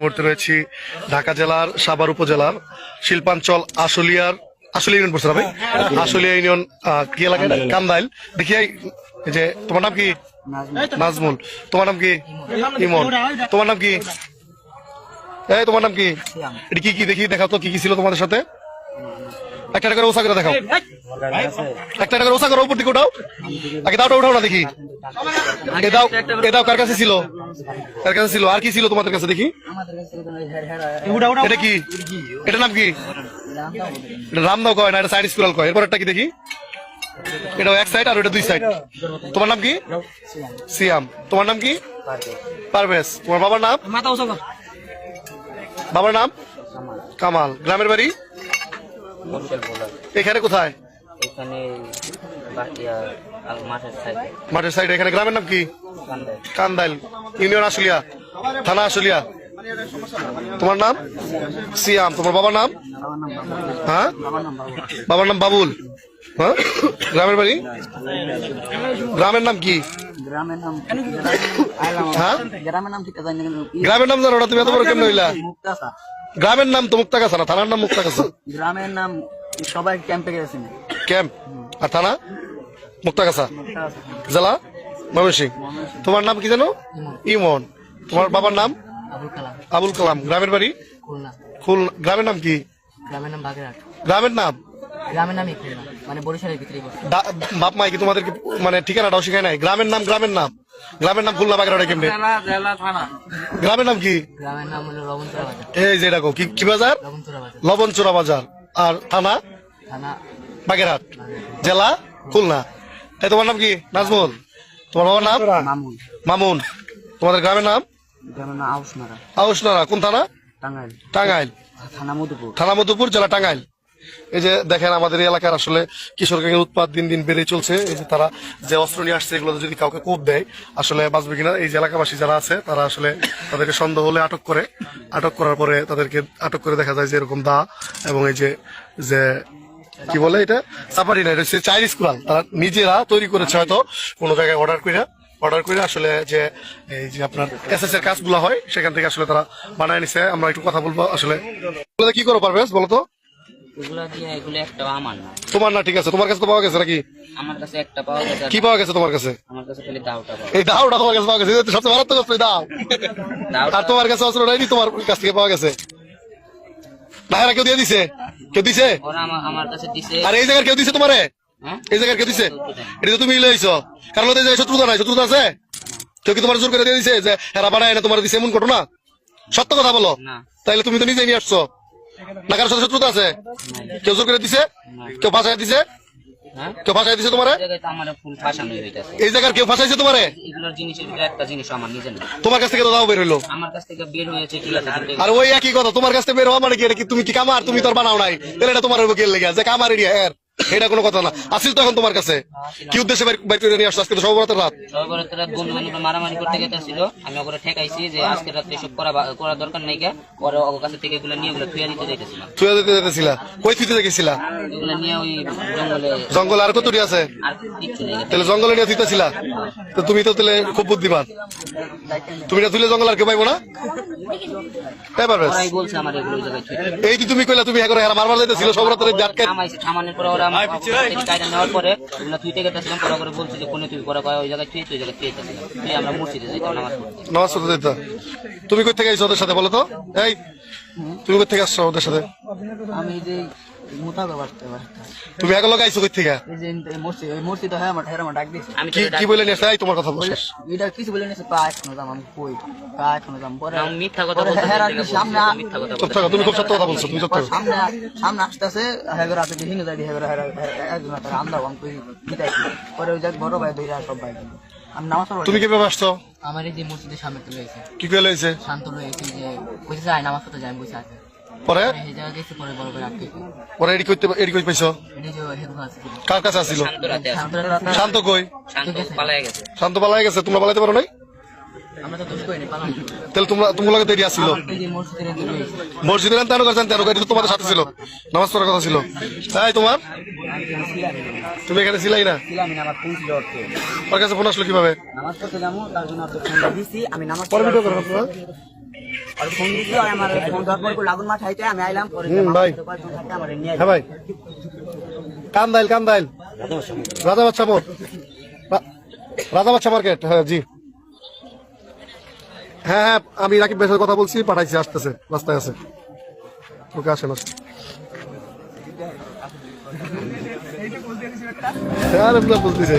মুহূর্তে রয়েছি ঢাকা জেলার সাভার উপজেলার শিল্পাঞ্চল আশুলিয়ার আশুলিয়া ইউনিয়ন পড়ছে ভাই? আশুলিয়া ইউনিয়ন কি এলাকা কান্দাইল। দেখি যে তোমার নাম কি? নাজমুল। তোমার নাম কি? ইমন। তোমার নাম কি? এই তোমার নাম কি? এটা কি কি? দেখি দেখাও তো কি কি ছিল তোমাদের সাথে? একটা করে ওসা করে দেখাও। একটা করে ওসা করে উপর দিকে উঠাও। আগে দাওটা উঠাও না দেখি। এ দাও এ দাও কার কাছে ছিল? কার কাছে ছিল আর কি ছিল তোমাদের কাছে দেখি? এটা কি? এটা নাম কি? এটা রামদাও কয় না এটা সাইড স্কুরাল কয়? এরপর একটা কি দেখি? এটা এক সাইড আর ওটা দুই সাইড তোমার নাম কি? সিয়াম। তোমার নাম কি? পারভেজ। তোমার বাবার নাম? বাবার নাম? কামাল। গ্রামের বাড়ি? এখানে কোথায়? এখানে মাঠের সাইড এখানে গ্রামের নাম কি? কান্দাইল। ইউনিয়ন আশুলিয়া থানা আশুলিয়া। তোমার নাম? সিয়াম। তোমার বাবার নাম? হ্যাঁ? বাবার নাম বাবুল। হ্যাঁ? গ্রামের বাড়ি? গ্রামের নাম কি? গ্রামের নাম হ্যাঁ? গ্রামের নাম ঠিক আছে জানি না তুমি এত বড় কেমন হইলা? গ্রামের নাম তো মুক্তাগাছা না থানার নাম মুক্তাগাছা। গ্রামের নাম সবাই ক্যাম্পে গেছে। ক্যাম্প আর থানা? মুক্তাগাছা? জেলা? ময়মনসিং তোমার নাম কি জানো? ইমন। তোমার বাবার নাম? আবুল কালাম। গ্রামের বাড়ি? খুলনা। গ্রামের নাম কি? গ্রামের নাম বাগেরহাট। গ্রামের নাম? গ্রামের নামই খুলনা। মানে বরিশালের ভিতরে বাপ মাই কি তোমাদেরকে মানে ঠিকানাটাও শিখায় নাই? গ্রামের নাম গ্রামের নাম। গ্রামের নাম খুলনা বাগেরহাটে কেমনে? জেলা গ্রামের নাম কি? গ্রামের নাম হলো রবন্তরা বাজার। এই যে দেখো কি কি বাজার। লবণচোরা বাজার। আর থানা? থানা বাগেরহাট। জেলা খুলনা। এই তোমার নাম কি? নাজমুল। তোমার বাবার নাম? মামুন। মামুন। তোমাদের গ্রামের নাম? আউসনারা কোন থানা? টাঙ্গাইল। থানা মধুপুর। জেলা টাঙ্গাইল। এই যে দেখেন আমাদের এই এলাকার আসলে কিশোর গ্যাংয়ের উৎপাদ দিন দিন বেড়ে চলছে। এই যে তারা যে অস্ত্র নিয়ে আসছে এগুলো যদি কাউকে কোপ দেয় আসলে বাঁচবে কিনা? এই যে এলাকাবাসী যারা আছে তারা আসলে তাদেরকে সন্দেহ হলে আটক করে। আটক করার পরে তাদেরকে আটক করে দেখা যায় যে এরকম দা এবং এই যে যে কি বলে এটা? সাপারি না এটা হচ্ছে চাইনিজ কুরাল তারা নিজেরা তৈরি করেছে হয়তো কোনো জায়গায় অর্ডার করে। অর্ডার করে আসলে যে এই যে আপনার এস এস এর কাজগুলো হয় সেখান থেকে আসলে তারা বানায় নিছে। আমরা একটু কথা বলব আসলে। কি করো পারবে বলো তো? এগুলো দিয়ে এগুলো একটা আমার না। তোমার না ঠিক আছে। তোমার কাছে তো পাওয়া গেছে নাকি? আমার কাছে একটা পাওয়া গেছে কি পাওয়া গেছে তোমার কাছে? আমার কাছে খালি দাওটা এই দাওটা তোমার কাছে পাওয়া গেছে। সবচেয়ে মারাত্মক দাও। আর তোমার কাছে অস্ত্র নেই তোমার কাছ থেকে পাওয়া গেছে। কেউ দিয়ে দিছে? কেউ দিছে? আমার আমার কাছে দিছে। আর এই জায়গার কেউ দিছে তোমারে? হ্যাঁ? এই জায়গার কেউ দিছে? এটা তো তুমি লইছো। কারণ ওদের শত্রুতা নাই। শত্রুতা আছে? কেউ কি তোমার জোর করে দিয়ে দিছে যে হেরা বাড়ায় না তোমার দিছে এমন ঘটনা? সত্য কথা বলো। তাইলে তুমি তো নিজে নিয়ে আসছো। না কারোর সাথে শত্রুতা আছে? কেউ জোর করে দিছে? কেউ ফাঁসায় দিছে? হ্যাঁ? ফাঁসাই দিছে তোমারে? এই জায়গার কেউ ফাঁসাইছে তোমারে? এগুলোর জিনিসের ভিতরে একটা জিনিস আমার নিজের না। তোমার কাছ থেকে তো দাও বের হইল। আমার কাছ থেকে বের হয়েছে ঠিক আছে আর ওই একই কথা তোমার কাছ থেকে বের হওয়া মানে কি? এটা কি তুমি কি কামার? তুমি তোর বানাও নাই। তাহলে এটা তোমার কে লেগে যে কামার এরিয়া এর। এটা কোনো কথা না। আসিল তো এখন তোমার কাছে। কি উদ্দেশ্যে বের করে নিয়ে আসছো? আজকে তো সর্বরাতের রাত। সর্বরাত রাত বন্ধু বান্ধব মারামারি করতে গেছিল আমি ওগুলো ঠেকাইছি যে আজকে রাত্রে এসব করা করার দরকার নাই কে পরে ওর কাছে থেকে এগুলো নিয়ে ওগুলো থুয়া দিতে যাইতেছিলাম তুই দিতে যেতেছিলা কই থুইতে গেছিলা এগুলো নিয়ে ওই জঙ্গলে জঙ্গলে আর কত আছে? তাহলে জঙ্গলে নিয়ে থুইতেছিলা? তো তুমি তো তাহলে খুব বুদ্ধিমান। তুমি না তুলে জঙ্গল আর কেউ পাইবো না? এই তুমি কইলা তুমি মারবার যাইতেছিল সর্বরাতের আটকে থামাইছে থামানোর পরে ওরা আমার কায়দা নেওয়ার পরে ওগুলো থুইতে গেছিলাম পরে করে বলছি যে কোনে তুই করা কয় ওই জায়গায় ওই জায়গায় থুয়ে তুই আমরা মসজিদে যাইতাম নামাজ পড়তে নামাজ পড়তে যেত তুমি কোথেকে থেকে আইছো ওদের সাথে বলো তো? এই তুমি কোথেকে আসছো ওদের সাথে? আমি যে মোতাবে বাড়তে পারি তুমি এক লোক আইছো কই থেকে এই যে মসজিদ হ্যাঁ আমার হেরা ডাক দিয়েছে আমি কি কি বলে আসছে? এই তোমার কথা বলছো। এটা কিছু বলে নিয়েছে পা এখনও যাম আমি কই? পা এখনও যাম পরে আমি মিথ্যা কথা হেরা কি সামনে মিথ্যা কথা তুমি খুব সত্য কথা বলছো তুমি থাকো। সামনে সামনে আসতেছে হেগর আছে যাই হেগর হেরা একজন আছে আন্দা আমি কই দিতাই পরে ওই যাক বড় ভাই দইরা সব ভাই আমি নামাজ পড়ব তুমি কীভাবে আসছো? আমার এই যে মসজিদের সামনে তুলে এসে কি হয়েছে শান্ত রয়েছে যে কইছে যায় নামাজ পড়তে যায় আমি বসে আছে পরে? পরে এই জায়গা গেছে পরে বড় ভাই আটকে পরে এডি করতে এডি কই পাইছো? এটি কার কাছে আসছিল শান্ত কই? শান্ত পালায় গেছে। শান্ত পালাই গেছে তোমরা পালাইতে পারো নাই? তাহলে তোমরা তোমরা দেরি আসছিল মসজিদের তেরো করছেন তেরো গাড়ি তোমাদের সাথে ছিল। নামাজ পড়ার কথা ছিল। তাই তোমার? তুমি এখানে ছিলাই না? ওর কাছে ফোন আসলো কীভাবে? নামাজ পড়তে যাব তার জন্য আপনার ফোনটা দিছি। আমি নামাজ পরে আর ফোন দিছিল আর আমার ফোন ধর পর লাগুন মাছ খাইতে আমি আইলাম পরে ভাই। নিয়ে হ্যাঁ রাজা বাচ্চা মোড়। রাজা বাচ্চা মার্কেট হ্যাঁ জি। হ্যাঁ হ্যাঁ আমি রাকিব ভাইয়ের কথা বলছি পাঠাইছি আসতেছে রাস্তায় আছে। ওকে আসেন আসেন। বলতেছে।